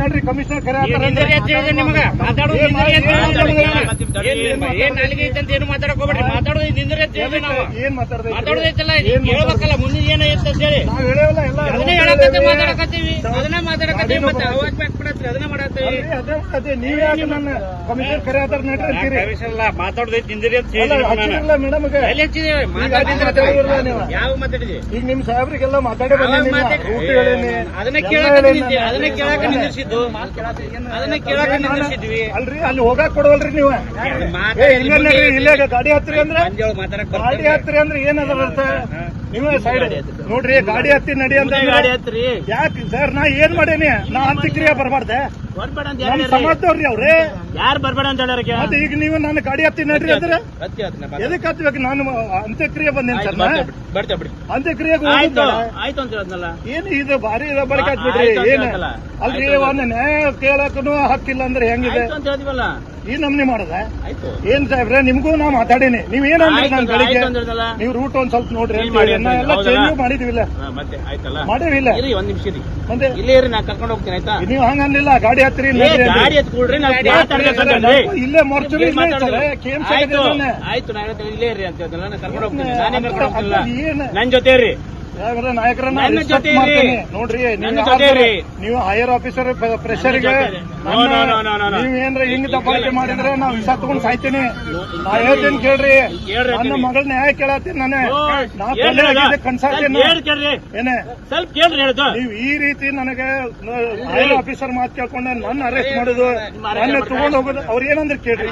ನೋಡ್ರಿ ಕಮಿಷನರ್. ಏನ್ ಮಾತಾಡಕ್ ಹೋಗ್ಬೇಡ್ರಿ? ಮಾತಾಡೋದು ನಿಂದ್ರಿ ಏನ್ ಮಾತಾಡೋದೈತಲ್ಲ ಏನ್ ಹೇಳ್ಬೇಕಲ್ಲ ಮುಂದಿನ ಏನೈತೆ ಅಂತ ಹೇಳಿ. ಹೇಳಕತ್ತೀವಿ ಮಾತಾಡಕತ್ತೀವಿ. ಅದನ್ನ ಮಾತಾಡಕತ್ತೀವಿ ಮತ್ತೆ ಅವಾಗ ಬ್ಯಾಕ್ ಅದನ್ನೇ ಮಾಡತ್ತೀವಿ. ಅದೇ ಅದೇ ನೀವ್ ಯಾಕೆ ನನ್ನ ಕರೆ ನಡ್ರಿ ಅಂತೀರಿ ಅಂತ ಮೇಡಮ್ ಎಲ್ಲಿ ಹಚ್ಚಿದೀವಿ. ಯಾವ ಈಗ ನಿಮ್ ಸಾಹೇಬ್ರಿಗೆಲ್ಲ ಮಾತಾಡಿ ಅದನ್ನ ಕೇಳಾಕ. ಅದನ್ನ ಕೇಳಾಕ ಅದನ್ನ ಕೇಳಕ ಅಲ್ರಿ ಅಲ್ಲಿ ಹೋಗಾಕ್ ಕೊಡವಲ್ರಿ ನೀವು. ಇಲ್ಲ ಗಾಡಿ ಹತ್ತಿರಿ ಅಂದ್ರೆ? ಗಾಡಿ ಹತ್ತಿರಿ ಅಂದ್ರೆ ಏನದ ಅರ್ಥ? ನೀವೇ ಸೈಡ್ ನೋಡ್ರಿ ಗಾಡಿ ಹತ್ತಿ ನಡಿ ಅಂತ ಗಾಡಿ ಯಾಕೆ ಸರ್ ನಾ ಏನ್ ಮಾಡೇನಿ? ನಾ ಅಂತ್ಯಕ್ರಿಯೆ ಬರ್ಬಾರ್ದೆ. ಸಮಾಜದವ್ರಿ ಅವ್ರಿ. ಯಾರು ಬರ್ಬೇಡ ಅಂತ ಮತ್ತೆ ಈಗ ನೀವು ನನ್ನ ಗಾಡಿ ಹತ್ತೀನಿ ನಡ್ರಿ ಅಂದ್ರೆ? ಹತ್ಬೇಕು? ನಾನು ಅಂತ್ಯಕ್ರಿಯೆ ಬಂದೇನೆ ಸರ್ ಬಿಡಿ ಅಂತ್ಯಕ್ರಿಯೆಗೆ ಆಯ್ತು ಆಯ್ತು ಅಂತ ಹೇಳಿದ್ನಲ್ಲ. ಏನ್ ಇದು ಭಾರಿ ಅಂತ ಅಲ್ರಿ ಒಂದ್ ನ್ಯಾಯ ಕೇಳಕ್ಕೂ ಹಕ್ಕಿಲ್ಲ ಅಂದ್ರೆ ಹೆಂಗಿದೆ? ಆಯ್ತು ಅಂತ ಹೇಳಿದ್ವಲ್ಲ ಈ ನಮ್ನಿ ಮಾಡದ? ಏನ್ ಸಾಹೇಬ್ರೆ ನಿಮ್ಗೂ ನಾ ಮಾತಾಡೀನಿ. ನೀವ್ ಏನ್ ಅಂದ್ರಿ ನನ್ ನೀವು ರೂಟ್ ಒಂದ್ ಸ್ವಲ್ಪ ನೋಡ್ರಿ ಎಲ್ಲ ಚೇಂಜ್ ಮಾಡಿದಿವಿಲ್ಲ ಮತ್ತೆ ಆಯ್ತಲ್ಲ. ಮಾಡಿವಿಲ್ಲ ಇರಿ ಒಂದ್ ನಿಮಿಷ ಮತ್ತೆ? ಇಲ್ಲೇ ಇರಿ ನಾ ಕರ್ಕೊಂಡು ಹೋಗ್ತೀನಿ ಆಯ್ತಾ? ನೀವ್ ಹಂಗ ಅಂದಿಲ್ಲ ಗಾಡಿ ಏ, ಗಾಡಿ ನಾವು ಮಾತಾಡ್ಬೇಕಂದ್ರೆ ಇಲ್ಲೇ ಮರ್ಚುರಿ ಆಯ್ತು ನಾನು ಆಯ್ತು ನಾ ಇಲ್ಲೇ ಇರಿ ಅಂತ ಹೇಳ್ತಾರೆ ನಾನು ಕರ್ಕೊಂಡು ಹೋಗ್ತೀನಿ ಏನ್ ನಾನೇ ಕರ್ಕೊಂಡು ಹೋಗ್ತಿಲ್ಲ ಅದು ನನ್ ಜೊತೆ ಇರಿ ಸಾಹೇಬ್ರೆ, ನಾಯಕರನ್ನ. ನೋಡ್ರಿ ನೀವು ಹೈಯರ್ ಆಫೀಸರ್ ಪ್ರೆಷರ್ಗೆ ಜೊತೆ ಇರಿ. No, no, no, no, no, no. ನೀವ್ ಏನ್ರ ಹಿಂಗ್ ದಬ್ಬಾಳಿಕೆ ಮಾಡಿದ್ರೆ ನಾವ್ ವಿಷ ತಗೊಂಡ್ ಸಾಯ್ತೀನಿ. ನಾ ಹೇಳ್ತೀನಿ ಕೇಳ್ರಿ. ನನ್ನ. ಮಗಳ ನ್ಯಾಯ ಕೇಳತ್ತೀನಿ ನಾನೇ. ನಾ ಅದ. ಕನ್ಸಾತೀನಿ ಸ್ವಲ್ಪ ಹೇಳ್ ಕೇಳ್ರಿ. ಏನೇ? ಸ್ವಲ್ಪ ಕೇಳ್ರಿ ನೀವು ಈ ರೀತಿ ನನಗೆ ಹೈಯರ್ ಆಫೀಸರ್ ಮಾತು ಕೇಳ್ಕೊಂಡೆ ನನ್ನ ಅರೆಸ್ಟ್ ಮಾಡುದು. ನನ್ನ ತಗೊಂಡ್ ಹೋಗೋದು. ಅವ್ರ ಏನಂದ್ರೆ ಕೇಳ್ರಿ.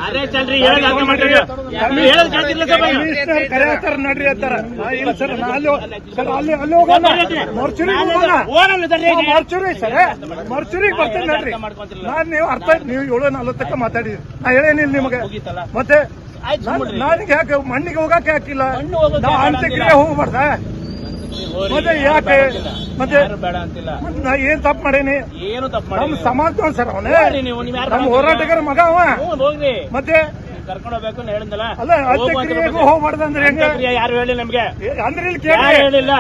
ಕಮಿಷನರ್ ಕರೆ ಹಾಕ್ತಾರ ನಡ್ರಿ ಅಂತಾರ. ಇಲ್ಲ ಸರ್ ನಾ ಅಲ್ಲಿ ಹೋ- ಸರ್ ಅಲ್ಲಿ ಅಲ್ಲಿ ಹೋಗೋಣ. ಮರ್ಚುರಿ ಮರ್ಚುರಿ ಸರ್ ಮರ್ಚುರಿಗೆ ಬರ್ತೇನೆ ನೋಡ್ರಿ ನಾನ್ ನೀವು ಅರ್ಥ ನೀವು ಏಳು ನಲ್ವತ್ತಕ್ಕ ಮಾತಾಡಿದ್ರಿ ನಾ ಹೇಳೇನಿಲ್ಲ ನಿಮಗೆ. ಮತ್ತೆ ನನಗೆ ಯಾಕೆ ಮಣ್ಣಿಗೆ ಹೋಗಕ್ಕೆ ಹಾಕಿಲ್ಲ? ನಾವು ಅಂತ್ಯಕ್ರಿಯೆ ಹೋಗ್ಬಾರ್ದ ಮತ್ತೆ ಯಾಕೆ? ಮತ್ತೆ ನಾ ಏನ್ ತಪ್ಪು ಮಾಡೇನಿ? ಏನು ತಪ್ಪು ನಮ್ ಸಮಾಜ ಸರ್ ಅವನೇ. ಹೋಗ್ರಿ ನೀವು ನೀವು ಯಾರು ನಮ್ ಹೋರಾಟಗಾರ ಮಗ ಅವ. ಮತ್ತೆ ಕರ್ಕೊಂಡು ಹೋಗ್ಬೇಕು ಅಂತ ಹೇಳಿದ್ನಲ್ಲ ಅಲ್ಲ ಅಂತ್ಯಕ್ರಿಯೆಗೂ ಹೆಂಗ? ಯಾರು ಹೇಳಿ ನಮ್ಗೆ? ಅಂದ್ರೆ ಇಲ್ಲಿ ಯಾರು ಹೇಳಿಲ್ಲ?